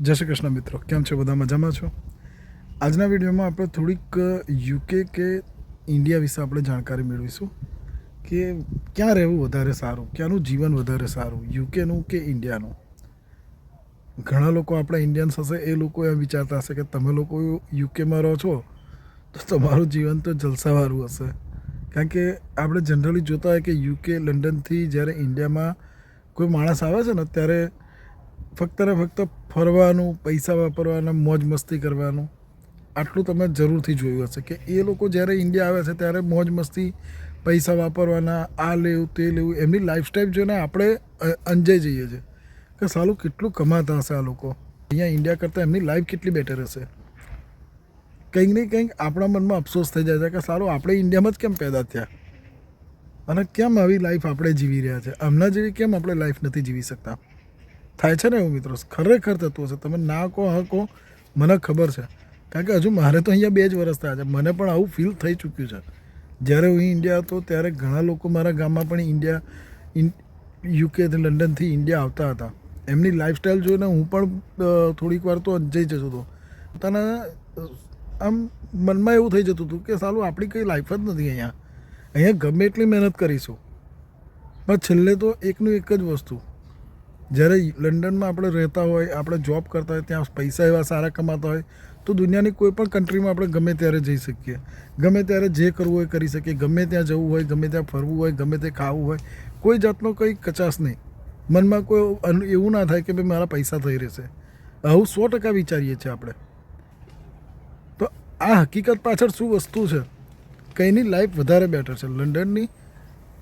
જય શ્રી કૃષ્ણ મિત્રો, કેમ છો? બધા મજામાં છો? આજના વિડીયોમાં આપણે થોડીક યુકે કે ઇન્ડિયા વિશે આપણે જાણકારી મેળવીશું કે ક્યાં રહેવું વધારે સારું, ક્યાંનું જીવન વધારે સારું, યુકેનું કે ઇન્ડિયાનું? ઘણા લોકો આપણા ઇન્ડિયન્સ હશે, એ લોકો એમ વિચારતા હશે કે તમે લોકો યુકેમાં રહો છો, તો તમારું જીવન તો જલસાવાળું હશે. કારણ કે આપણે જનરલી જોતા હોય કે યુકે, લંડનથી જ્યારે ઇન્ડિયામાં કોઈ માણસ આવે છે ને, ત્યારે ફક્ત ને ફક્ત ફરવાનું, પૈસા વાપરવાના, મોજ મસ્તી કરવાનું, આટલું તમે જરૂરથી જોયું હશે કે એ લોકો જ્યારે ઇન્ડિયા આવે છે ત્યારે મોજ મસ્તી, પૈસા વાપરવાના, આ લેવું, તે લેવું, એમની લાઈફસ્ટાઈલ જોઈને આપણે અંજાઈ જઈએ છીએ. કે સાલું કેટલું કમાતા હશે આ લોકો? અહીંયા ઇન્ડિયા કરતાં એમની લાઈફ કેટલી બેટર હશે? કંઈક ને કંઈક આપણા મનમાં અફસોસ થઈ જાય છે કે સારું આપણે ઇન્ડિયામાં જ કેમ પેદા થયા? અને કેમ આવી લાઈફ આપણે જીવી રહ્યા છે? હમણાં જેવી કેમ આપણે લાઈફ નથી જીવી શકતા? થાય છે ને એવું મિત્રો? ખરેખર થતું હશે તમે ના કહો, હા કહો, મને ખબર છે. કારણ કે હજુ મારે તો અહીંયા બે જ વર્ષ થયા છે. મને પણ આવું ફીલ થઈ ચૂક્યું છે. જ્યારે હું ઇન્ડિયા હતો, ત્યારે ઘણા લોકો મારા ગામમાં પણ ઇન્ડિયા, ઇન યુકેથી લંડનથી ઇન્ડિયા આવતા હતા. એમની લાઈફસ્ટાઈલ જોઈને હું પણ થોડીક વાર તો અંજાઈ જતો હતો. પોતાના આમ મનમાં એવું થઈ જતું હતું કે સાલું આપણી કંઈ લાઈફ જ નથી અહીંયા. અહીંયા ગમે એટલી મહેનત કરીશું. પણ છેલ્લે તો એકનું એક જ વસ્તુ. જ્યારે લંડનમાં આપણે રહેતા હોય, આપણે જોબ કરતા હોય, ત્યાં પૈસા એવા સારા કમાતા હોય, તો દુનિયાની કોઈ પણ કન્ટ્રીમાં આપણે ગમે ત્યારે જઈ શકીએ. ગમે ત્યારે જે કરવું હોય કરી શકીએ. ગમે ત્યાં જવું હોય, ગમે ત્યાં ફરવું હોય, ગમે તે ખાવું હોય, કોઈ જાતનો કંઈ કચાશ નહીં. મનમાં કોઈ એવું ના થાય કે ભાઈ મારા પૈસા થઈ રહેશે. આવું સો ટકા વિચારીએ છીએ આપણે. તો આ હકીકત પાછળ શું વસ્તુ છે? કંઈની લાઈફ વધારે બેટર છે. લંડનની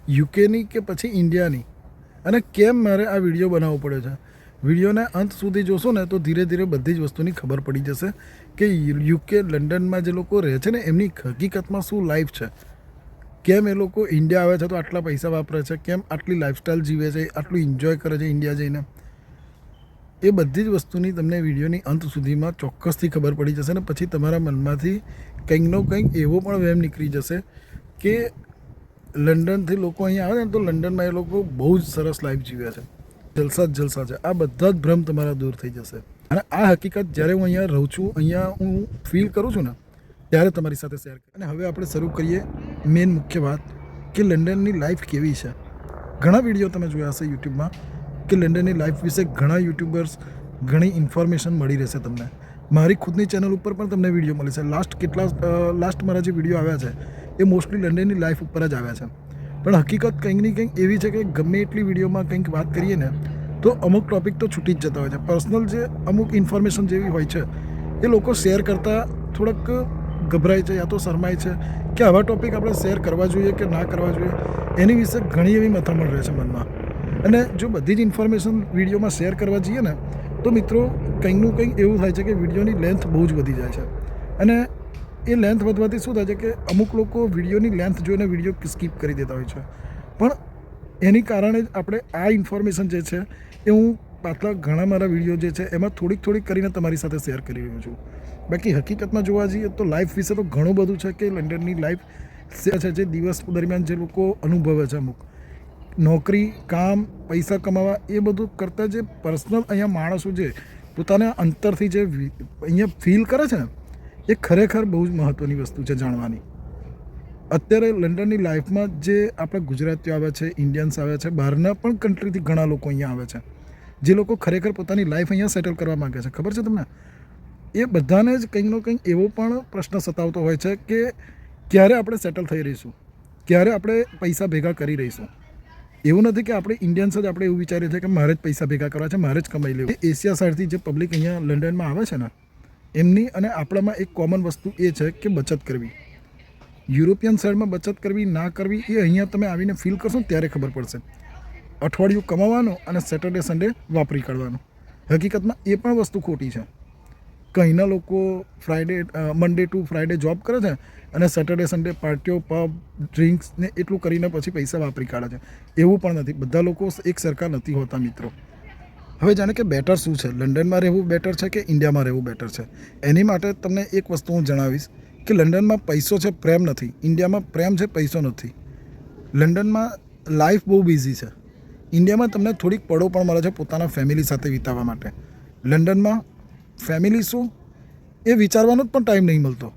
યુકેની કે પછી ઇન્ડિયાની અને કેમ મારે આ વીડિયો બનાવવો પડ્યો છે? વિડીયોના અંત સુધી જોશો ને તો ધીરે ધીરે બધી જ વસ્તુની ખબર પડી જશે કે યુકે લંડનમાં જે લોકો રહે છે ને, એમની હકીકતમાં શું લાઈફ છે? કેમ એ લોકો ઇન્ડિયા આવે છે તો આટલા પૈસા વાપરે છે? કેમ આટલી લાઈફસ્ટાઈલ જીવે છે? આટલું એન્જોય કરે છે ઇન્ડિયા જઈને? એ બધી જ વસ્તુની તમને વિડીયોની અંત સુધીમાં ચોક્કસથી ખબર પડી જશે ને, પછી તમારા મનમાંથી કંઈકનો કંઈક એવો પણ વહેમ નીકળી જશે કે લંડનથી લોકો અહીંયા આવે ને તો લંડનમાં એ લોકો બહુ જ સરસ લાઈફ જીવે છે. જલસા જ જલસા છે. આ બધા જ ભ્રમ તમારા દૂર થઈ જશે. અને આ હકીકત જ્યારે હું અહીંયા રહું છું, અહીંયા હું ફીલ કરું છું ને, ત્યારે તમારી સાથે શેર કરું અને હવે આપણે શરૂ કરીએ મેઇન મુખ્ય વાત કે લંડનની લાઈફ કેવી છે. ઘણા વીડિયો તમે જોયા હશે યુટ્યુબમાં કે લંડનની લાઈફ વિશે ઘણા યુટ્યુબર્સ ઘણી ઇન્ફોર્મેશન મળી રહેશે તમને. મારી ખુદની ચેનલ ઉપર પણ તમને વીડિયો મળે છે. લાસ્ટ કેટલા લાસ્ટ મારા જે વીડિયો આવ્યા છે એ મોસ્ટલી લંડનની લાઈફ ઉપર જ આવ્યા છે. પણ હકીકત કંઈક ને કંઈક એવી છે કે ગમે એટલી વિડીયોમાં કંઈક વાત કરીએ ને, તો અમુક ટોપિક તો છૂટી જ જતા હોય છે. પર્સનલ જે અમુક ઇન્ફોર્મેશન જેવી હોય છે, એ લોકો શેર કરતાં થોડાક ગભરાય છે યા તો શરમાય છે કે આવા ટોપિક આપણે શેર કરવા જોઈએ કે ના કરવા જોઈએ, એની વિશે ઘણી એવી મથામણ રહે છે મનમાં. અને જો બધી જ ઇન્ફોર્મેશન વિડીયોમાં શેર કરવા જઈએ ને, તો મિત્રો કંઈકનું કંઈક એવું થાય છે કે વિડીયોની લેન્થ બહુ જ વધી જાય છે. અને એ લેન્થ વધવાથી શું થાય છે કે અમુક લોકો વિડીયોની લેન્થ જોઈને વીડિયો સ્કીપ કરી દેતા હોય છે. પણ એની કારણે જ આપણે આ ઇન્ફોર્મેશન જે છે એ હું પાછલા ઘણા મારા વીડિયો જે છે એમાં થોડીક થોડીક કરીને તમારી સાથે શેર કરી રહ્યો છું. બાકી હકીકતમાં જોવા જઈએ તો લાઈફ વિશે તો ઘણું બધું છે કે લંડનની લાઈફ છે જે દિવસ દરમિયાન જે લોકો અનુભવે છે અમુક. નોકરી, કામ, પૈસા કમાવા એ બધું કરતાં જે પર્સનલ અહીંયા માણસો જે પોતાના અંતરથી જે અહીંયા ફીલ કરે છે ને એ ખરેખર બહુ જ મહત્ત્વની વસ્તુ છે જાણવાની. અત્યારે લંડનની લાઈફમાં જે આપણા ગુજરાતીઓ આવે છે, ઇન્ડિયન્સ આવે છે, બહારના પણ કન્ટ્રીથી ઘણા લોકો અહીંયા આવે છે. જે લોકો ખરેખર પોતાની લાઈફ અહીંયા સેટલ કરવા માગે છે. ખબર છે તમને? એ બધાને જ કંઈકનો કંઈક એવો પણ પ્રશ્ન સતાવતો હોય છે કે ક્યારે આપણે સેટલ થઈ રહીશું? ક્યારે આપણે પૈસા ભેગા કરી રહીશું? એવું નથી કે આપણે ઇન્ડિયન્સ જ આપણે એવું વિચારીએ છીએ કે મારે જ પૈસા ભેગા કરવા છે, મારે જ કમાઈ લેવું. એશિયા સાઈડથી જે પબ્લિક અહીંયા લંડનમાં આવે છે ને એમની અને આપણામાં એક કોમન વસ્તુ એ છે કે બચત કરવી. યુરોપિયન સાઈડમાં બચત કરવી, ના કરવી એ અહીંયા તમે આવીને ફીલ કરશો ત્યારે ખબર પડશે. અઠવાડિયું કમાવાનું અને સેટરડે સન્ડે વાપરી કાઢવાનું. હકીકતમાં એ પણ વસ્તુ ખોટી છે. કંઈના લોકો Friday Monday to Friday job કરે છે અને સેટરડે સન્ડે પાર્ટીઓ પબ ડ્રિંક્સ ને એટલું કરીને પછી પૈસા વાપરી કાઢે છે. એવું પણ નથી. બધા લોકો એક સરખા નથી હોતા, મિત્રો. હવે જાણે કે બેટર શું છે? લંડનમાં રહેવું બેટર છે કે ઇન્ડિયામાં રહેવું બેટર છે? એની માટે તમને એક વસ્તુ હું જણાવીશ કે લંડનમાં પૈસો છે પ્રેમ નથી. ઇન્ડિયામાં પ્રેમ છે પૈસો નથી. લંડનમાં લાઈફ બહુ બિઝી છે. ઇન્ડિયામાં તમને થોડીક પડો પણ મળે છે પોતાના ફેમિલી સાથે વિતાવવા માટે. લંડનમાં ફેમિલી શું? એ વિચારવાનો જ પણ ટાઈમ નહીં મળતો.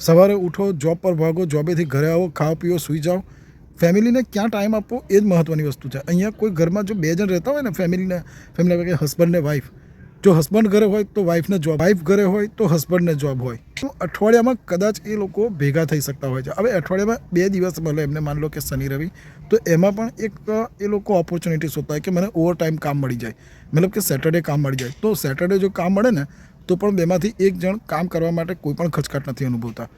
સવારે ઉઠો જોબ પર ભાગો જોબેથી ઘરે આવો, ખાઓ, પીઓ, સૂઈ જાઓ. ફેમિલીને ક્યાં ટાઈમ આપવો એ જ મહત્ત્વની વસ્તુ છે. અહીંયા કોઈ ઘરમાં જો બે જણ રહેતા હોય ને ફેમિલીને ફેમિલી કે હસબન્ડ ને વાઈફ જો હસબન્ડ ઘરે હોય તો વાઈફને જોબ વાઈફ ઘરે હોય તો હસબન્ડને જોબ હોય. તો અઠવાડિયામાં કદાચ એ લોકો ભેગા થઈ શકતા હોય છે. હવે અઠવાડિયામાં બે દિવસ મળે એમને માન લો કે શનિ, રવિ, તો એમાં પણ એક એ લોકો ઓપોર્ચ્યુનિટી શોધતા હોય કે મને ઓવર ટાઈમ કામ મળી જાય. મતલબ કે સેટરડે કામ મળી જાય. તો સેટરડે જો કામ મળે ને, તો પણ બેમાંથી એક જણ કામ કરવા માટે કોઈ પણ ખચકાટ નથી અનુભવતા.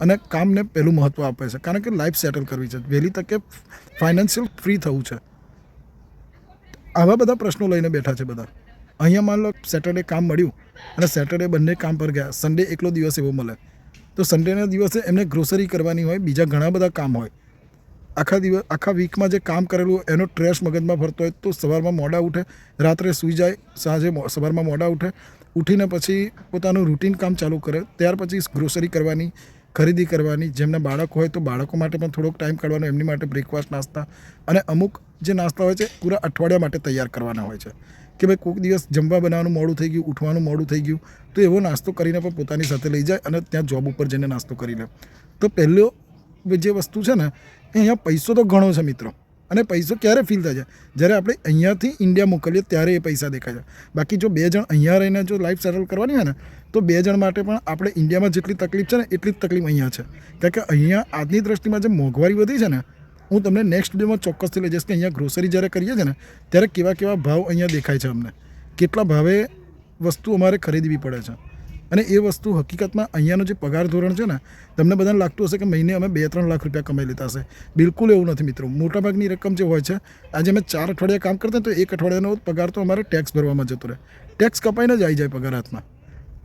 અને કામને પહેલું મહત્ત્વ આપે છે. કારણ કે લાઈફ સેટલ કરવી છે. વહેલી તકે ફાઇનાન્શિયલ ફ્રી થવું છે. આવા બધા પ્રશ્નો લઈને બેઠા છે બધા. અહીંયા માન લો સેટરડે કામ મળ્યું અને સેટરડે બંને કામ પર ગયા. સન્ડે એકલો દિવસ એવો મળે. તો સન્ડેના દિવસે એમને ગ્રોસરી કરવાની હોય, બીજા ઘણા બધા કામ હોય. આખા દિવસ, આખા વીકમાં જે કામ કરેલું હોય, એનો ટ્રેસ મગજમાં ફરતો હોય, તો સવારમાં મોડા ઉઠે, રાત્રે સૂઈ જાય, સાંજે સવારમાં મોડા ઉઠે, ઉઠીને પછી પોતાનું રૂટીન કામ ચાલુ કરે, ત્યાર પછી ગ્રોસરી કરવાની ખરીદી કરવાની, જેમના બાળક હોય તો બાળકો માટે પણ થોડોક ટાઈમ કાઢવાનો, એમની માટે બ્રેકફાસ્ટ નાસ્તા અને અમુક જે નાસ્તા હોય છે, પૂરા અઠવાડિયા માટે તૈયાર કરવાના હોય છે. કે ભાઈ કોઈક દિવસ જમવા બનાવવાનું મોડું થઈ ગયું, ઉઠવાનું મોડું થઈ ગયું, તો એવો નાસ્તો કરીને પણ પોતાની સાથે લઈ જાય અને ત્યાં જોબ ઉપર જઈને નાસ્તો કરી લે. તો પહેલો જે વસ્તુ છે ને એ અહીંયા પૈસો તો ઘણો છે મિત્રો. અને પૈસો ક્યારે ફીલ થાય છે? જ્યારે આપણે અહીંયાથી ઇન્ડિયા મોકલીએ ત્યારે એ પૈસા દેખાય છે. બાકી જો બે જણ અહીંયા રહીને જો લાઈફ સેટલ કરવાની હોય ને, તો બે જણ માટે પણ આપણે ઇન્ડિયામાં જેટલી તકલીફ છે ને, એટલી જ તકલીફ અહીંયા છે. કારણ કે અહીંયા આજની દ્રષ્ટિમાં જે મોંઘવારી વધી છે ને, હું તમને નેક્સ્ટ વિડીયોમાં ચોક્કસથી લઈ જઈશ કે અહીંયા ગ્રોસરી જ્યારે કરીએ છીએ ને, ત્યારે કેવા કેવા ભાવ અહીંયા દેખાય છે અમને. કેટલા ભાવે વસ્તુ અમારે ખરીદવી પડે છે. અને એ વસ્તુ હકીકતમાં અહીંયાનો જે પગાર ધોરણ છે ને, તમને બધાને લાગતું હશે કે મહિને અમે બે ત્રણ લાખ રૂપિયા કમાઈ લેતા હશે બિલકુલ એવું નથી મિત્રો. મોટાભાગની રકમ જે હોય છે, આજે અમે ચાર અઠવાડિયા કામ કરતા તો એક અઠવાડિયાનો પગાર તો અમારે ટેક્સ ભરવામાં જતો રહે. ટેક્સ કપાઈને જ આવી જાય પગાર હાથમાં.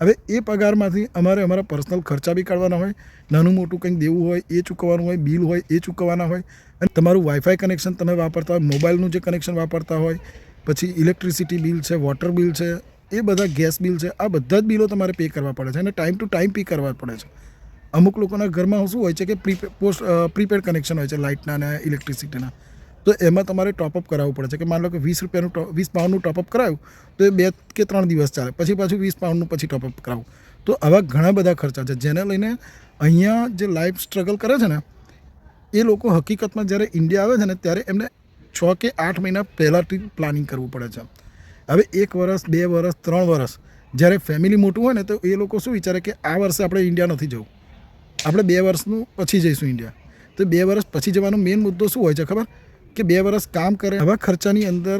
હવે એ પગારમાંથી અમારે અમારા પર્સનલ ખર્ચા બી કાઢવાના હોય, નાનું મોટું કંઈક દેવું હોય, એ ચૂકવવાનું હોય, બિલ હોય, એ ચૂકવવાના હોય, અને તમારું વાઈફાઈ કનેક્શન તમે વાપરતા હોય, મોબાઈલનું જે કનેક્શન વાપરતા હોય, પછી ઇલેક્ટ્રિસિટી બિલ છે વોટર બિલ છે એ બધા ગેસ બિલ છે. આ બધા જ બિલો તમારે પે કરવા પડે છે અને ટાઈમ ટુ ટાઈમ પે કરવા પડે છે. અમુક લોકોના ઘરમાં શું હોય છે કે પ્રી પોસ્ટ પ્રીપેડ કનેક્શન હોય છે લાઇટના અને ઇલેક્ટ્રિસિટીના તો એમાં તમારે ટોપઅપ કરાવવું પડે છે કે માન લો કે વીસ રૂપિયાનું વીસ પાઉન્ડનું ટોપઅપ કરાવ્યું તો એ બે કે ત્રણ દિવસ ચાલે. પછી પાછું વીસ પાઉન્ડનું પછી ટોપઅપ કરાવું. તો આવા ઘણા બધા ખર્ચા છે જેને લઈને અહીંયા જે લાઈફ સ્ટ્રગલ કરે છે ને, એ લોકો હકીકતમાં જ્યારે ઇન્ડિયા આવે છે ને, ત્યારે એમને છ કે આઠ મહિના પહેલાંથી પ્લાનિંગ કરવું પડે છે. હવે એક વર્ષ બે વર્ષ ત્રણ વર્ષ જ્યારે ફેમિલી મોટું હોય ને, તો એ લોકો શું વિચારે કે આ વર્ષે આપણે ઇન્ડિયા નથી જવું. આપણે બે વર્ષનું પછી જઈશું ઇન્ડિયા તો બે વર્ષ પછી જવાનો મેઇન મુદ્દો શું હોય છે ખબર? કે બે વર્ષ કામ કરે, આવા ખર્ચાની અંદર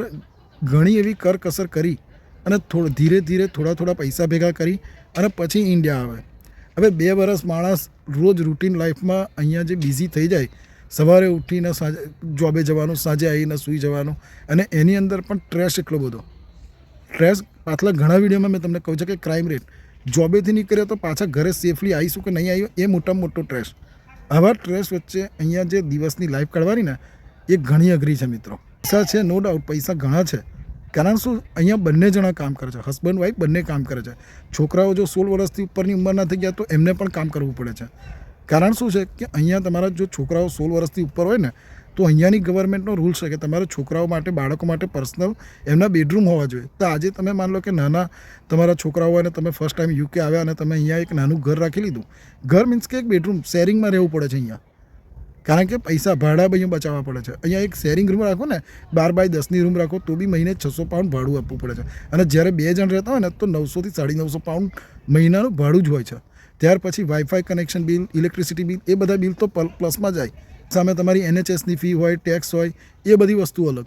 ઘણી એવી કરકસર કરી અને થોડ, ધીરે ધીરે થોડા થોડા પૈસા ભેગા કરી અને પછી ઇન્ડિયા આવે. હવે બે વર્ષ માણસ રોજ રૂટીન લાઈફમાં અહીંયા જે બિઝી થઈ જાય, સવારે ઉઠીને સાંજે, જોબે જવાનું, સાંજે આવીને સૂઈ જવાનું અને એની અંદર પણ ટ્રેસ એટલો બધો. સ્ટ્રેસ પાછલા ઘણા વિડીયોમાં મેં તમને કહું છું કે ક્રાઇમ રેટ જોબેથી નીકળ્યો તો પાછા ઘરે સેફલી આવીશું કે નહીં આવ્યો એ મોટામાં મોટો ટ્રેસ. આવા ટ્રેસ વચ્ચે અહીંયા જે દિવસની લાઈફ કાઢવાની ને, એ ઘણી અઘરી છે મિત્રો. પૈસા છે નો ડાઉટ પૈસા ઘણા છે. કારણ શું? અહીંયા બંને જણા કામ કરે છે. હસબન્ડ વાઈફ બંને કામ કરે છે. છોકરાઓ જો સોળ વર્ષથી ઉપરની ઉંમરના થઈ ગયા તો એમને પણ કામ કરવું પડે છે. કારણ શું છે કે અહીંયા તમારા જો છોકરાઓ સોળ વર્ષથી ઉપર હોય ને તો અહીંયાની ગવર્મેન્ટનો રૂલ છે કે તમારા છોકરાઓ માટે, બાળકો માટે પર્સનલ એમના બેડરૂમ હોવા જોઈએ. તો આજે તમે માન લો કે નાના તમારા છોકરાઓ અને તમે ફર્સ્ટ ટાઈમ યુકે આવ્યા અને તમે અહીંયા એક નાનું ઘર રાખી લીધું. ઘર મીન્સ કે એક બેડરૂમ શેરિંગમાં રહેવું પડે છે અહીંયા. કારણ કે પૈસા ભાડા ભાઈ બચાવવા પડે છે. અહીંયા એક શેરિંગ રૂમ રાખો ને, બાર બાય દસની રૂમ રાખો, તો બી મહિને છસો પાઉન્ડ ભાડું આપવું પડે છે. અને જ્યારે બે જણ રહેતા હોય ને, તો નવસોથી સાડી નવસો પાઉન્ડ મહિનાનું ભાડું જ હોય છે. ત્યાર પછી wifi connection bill electricity bill એ બધા બિલ તો પલ- પ્લસમાં જાય. સામે તમારી એનએચએસની ફી હોય, ટેક્સ હોય, એ બધી વસ્તુ અલગ.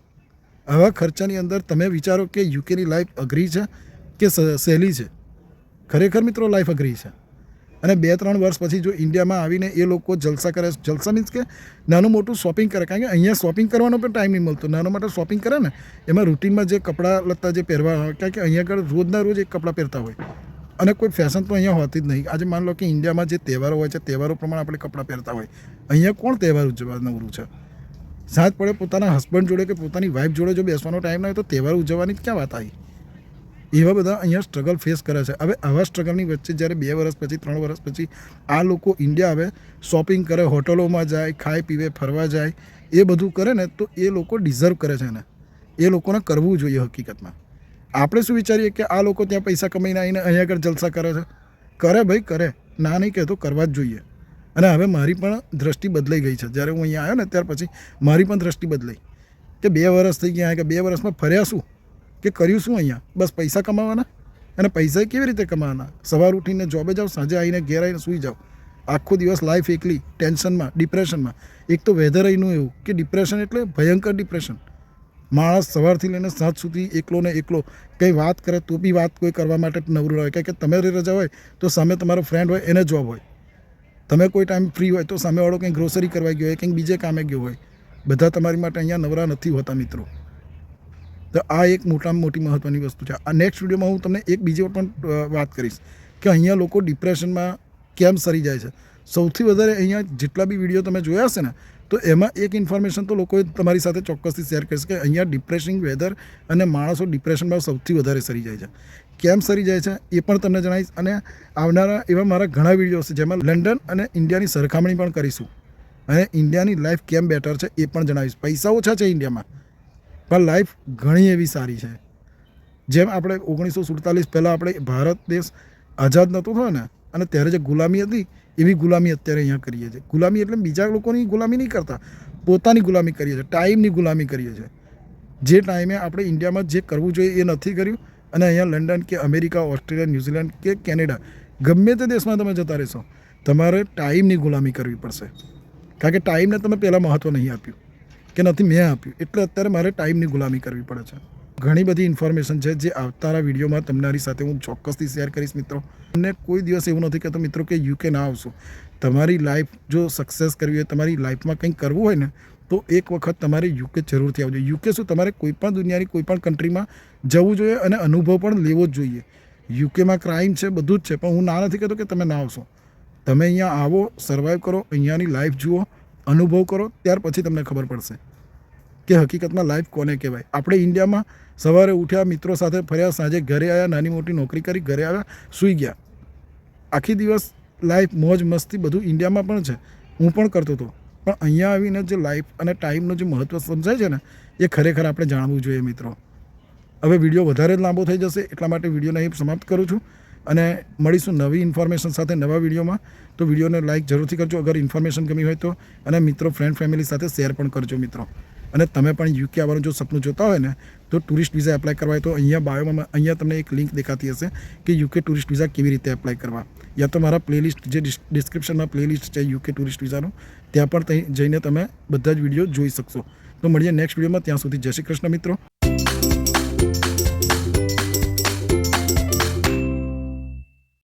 આવા ખર્ચાની અંદર તમે વિચારો કે યુકેની લાઈફ અઘરી છે કે સહેલી છે? ખરેખર મિત્રો લાઈફ અઘરી છે. અને બે ત્રણ વર્ષ પછી જો ઇન્ડિયામાં આવીને એ લોકો જલસા કરે, જલસા મીન્સ કે નાનું મોટું શોપિંગ કરે. કારણ કે અહીંયા શોપિંગ કરવાનો પણ ટાઈમ નહીં મળતો. નાનો માટે શોપિંગ કરે ને, એમાં રૂટીનમાં જે કપડાં લત્તા જે પહેરવા હોય કારણ કે અહીંયા આગળ રોજના રોજ એક કપડાં પહેરતા હોય. અને કોઈ ફેશન તો અહીંયા હોતી જ નહીં. આજે માન લો કે ઇન્ડિયામાં જે તહેવારો હોય છે, તહેવારો પ્રમાણે આપણે કપડાં પહેરતા હોય. અહીંયા કોણ તહેવાર ઉજવવાનું છે? સાંજ પડે પોતાના હસબન્ડ જોડે કે પોતાની વાઈફ જોડે જો બેસવાનો ટાઈમ ના હોય તો તહેવાર ઉજવવાની ક્યાં વાત આવી? એવા બધા અહીંયા સ્ટ્રગલ ફેસ કરે છે. હવે આવા સ્ટ્રગલની વચ્ચે જ્યારે બે વર્ષ પછી, ત્રણ વર્ષ પછી આ લોકો ઇન્ડિયા આવે શોપિંગ કરે, હોટલોમાં જાય, ખાય, પીવે, ફરવા જાય, એ બધું કરે ને તો એ લોકો ડિઝર્વ કરે છે એને. એ લોકોને કરવું જોઈએ હકીકતમાં. આપણે શું વિચારીએ કે આ લોકો ત્યાં પૈસા કમાઈને આવીને અહીંયા આગળ જલસા કરે છે? કરે ભાઈ, કરે. ના નહીં કહેતો, કરવા જ જોઈએ. અને હવે મારી પણ દ્રષ્ટિ બદલાઈ ગઈ છે. જ્યારે હું અહીંયા આવ્યો ને, ત્યાર પછી મારી પણ દ્રષ્ટિ બદલાઈ. કે બે વર્ષ થઈ ગયા, કે બે વર્ષમાં ફર્યા શું? કે કર્યું શું અહીંયા? બસ પૈસા કમાવાના? અને પૈસા કેવી રીતે કમાવાના? સવાર ઉઠીને જોબે જાઓ, સાંજે આવીને ઘેર આવીને સૂઈ જાઓ. આખો દિવસ લાઈફ એકલી ટેન્શનમાં ડિપ્રેશનમાં એક તો વેધર અહીંનું એવું, કે ડિપ્રેશન એટલે ભયંકર ડિપ્રેશન માણસ સવારથી લઈને સાંજ સુધી એકલો ને એકલો કંઈ વાત કરે તો બી વાત કોઈ કરવા માટે નવરું રહે કારણ કે તમારી રજા હોય તો સામે તમારો ફ્રેન્ડ હોય, એને જોબ હોય. તમે કોઈ ટાઈમ ફ્રી હોય તો સામેવાળો કંઈક ગ્રોસરી કરવા ગયો હોય, કંઈક બીજે કામે ગયો હોય. બધા તમારી માટે અહીંયા નવરા નથી હોતા મિત્રો. તો આ એક મોટામાં મોટી મહત્ત્વની વસ્તુ છે. આ નેક્સ્ટ વિડીયોમાં હું તમને એક બીજી પણ વાત કરીશ કે અહીંયા લોકો ડિપ્રેશનમાં કેમ સરી જાય છે. સૌથી વધારે અહીંયા જેટલા બી વીડિયો તમે જોયા હશે ને તો એમાં એક ઇન્ફોર્મેશન તો લોકોએ તમારી સાથે ચોક્કસથી શેર કરીશ કે અહીંયા ડિપ્રેશિંગ વેધર અને માણસો ડિપ્રેશનમાં સૌથી વધારે સરી જાય છે. કેમ સરી જાય છે? એ પણ તમને જણાવીશ. અને આવનારા એવા મારા ઘણા વીડિયો છે જેમાં લંડન અને ઇન્ડિયાની સરખામણી પણ કરીશું. અને ઇન્ડિયાની લાઈફ કેમ બેટર છે એ પણ જણાવીશ. પૈસા ઓછા છે ઇન્ડિયામાં, પણ લાઈફ ઘણી એવી સારી છે. જેમ આપણે ઓગણીસો સુડતાલીસ પહેલાં આપણે ભારત દેશ આઝાદ નહોતો થયો ને અને ત્યારે જે ગુલામી હતી, એવી ગુલામી અત્યારે અહીંયા કરીએ છીએ. ગુલામી એટલે બીજા લોકોની ગુલામી નહીં કરતા, પોતાની ગુલામી કરીએ છીએ, ટાઈમની ગુલામી કરીએ છીએ. જે ટાઈમે આપણે ઇન્ડિયામાં જે કરવું જોઈએ એ નથી કર્યું, અને અહીંયા લંડન કે અમેરિકા, ઓસ્ટ્રેલિયા, ન્યૂઝીલેન્ડ કે કેનેડા, ગમે તે દેશમાં તમે જતા રહેશો, તમારે ટાઈમની ગુલામી કરવી પડશે. કારણ કે ટાઈમને તમે પહેલાં મહત્ત્વ નહીં આપ્યું, કે નથી મેં આપ્યું. એટલે અત્યારે મારે ટાઈમની ગુલામી કરવી પડે છે. ઘણી બધી ઇન્ફોર્મેશન છે જે આવતારા વિડીયોમાં તમારી સાથે હું ચોક્કસથી શેર કરીશ મિત્રો. તમને કોઈ દિવસ એવું નથી કહેતો મિત્રો કે યુકે ના આવશો. તમારી લાઈફ જો સક્સેસ કરવી હોય, તમારી લાઈફમાં કંઈક કરવું હોય ને, તો એક વખત તમારે યુકે જરૂરથી આવજો. યુકે શું તમારે કોઈ પણ દુનિયાની, કોઈ પણ કન્ટ્રીમાં જવું જોઈએ અને અનુભવ પણ લેવો જ જોઈએ. યુકેમાં ક્રાઇમ છે, બધું જ છે, પણ હું ના નથી કહેતો કે તમે ના આવશો. તમે અહીંયા આવો સર્વાઈવ કરો, અહીંયાની લાઈફ જુઓ, અનુભવ કરો, ત્યાર પછી તમને ખબર પડશે. કે હકીકતમાં લાઈફ કોને કહેવાય? આપણે ઇન્ડિયામાં સવારે ઉઠ્યા, મિત્રો સાથે ફર્યા, સાંજે ઘરે આવ્યા, નાની મોટી નોકરી કરી, ઘરે આવ્યા, સૂઈ ગયા. આખી દિવસ લાઈફ મોજ મસ્તી બધું ઇન્ડિયામાં પણ છે. હું પણ કરતો હતો. પણ અહીંયા આવીને જે લાઈફ અને ટાઈમનું જે મહત્ત્વ સમજાય છે ને, એ ખરેખર આપણે જાણવું જોઈએ, મિત્રો. હવે વીડિયો વધારે જ લાંબો થઈ જશે, એટલા માટે વિડીયોને અહીં સમાપ્ત કરું છું. અને મળીશું નવી ઇન્ફોર્મેશન સાથે નવા વિડીયોમાં. તો વિડીયોને લાઇક જરૂરથી કરજો. અગર ઇન્ફોર્મેશન ગમી હોય તો. અને મિત્રો ફ્રેન્ડ ફેમિલી સાથે શેર પણ કરજો, મિત્રો. અને તમે પણ યુકે આવવાનું જો સપનું જોતા હોય ને, તો ટુરિસ્ટ વિઝા એપ્લાય કરવા હોય તો અહીંયા બાયોમાં અહીંયા તમને એક લિંક દેખાતી હશે કે યુકે ટુરિસ્ટ વિઝા કેવી રીતે એપ્લાય કરવા. યા તો મારા પ્લેલિસ્ટ, જે ડિસ્ક્રિપ્શનમાં પ્લેલિસ્ટ છે યુકે ટુરિસ્ટ વિઝાનું, ત્યાં પણ જઈને તમે બધા જ વીડિયો જોઈ શકશો. તો મળીએ નેક્સ્ટ વિડીયોમાં, ત્યાં સુધી જય શ્રી કૃષ્ણ મિત્રો.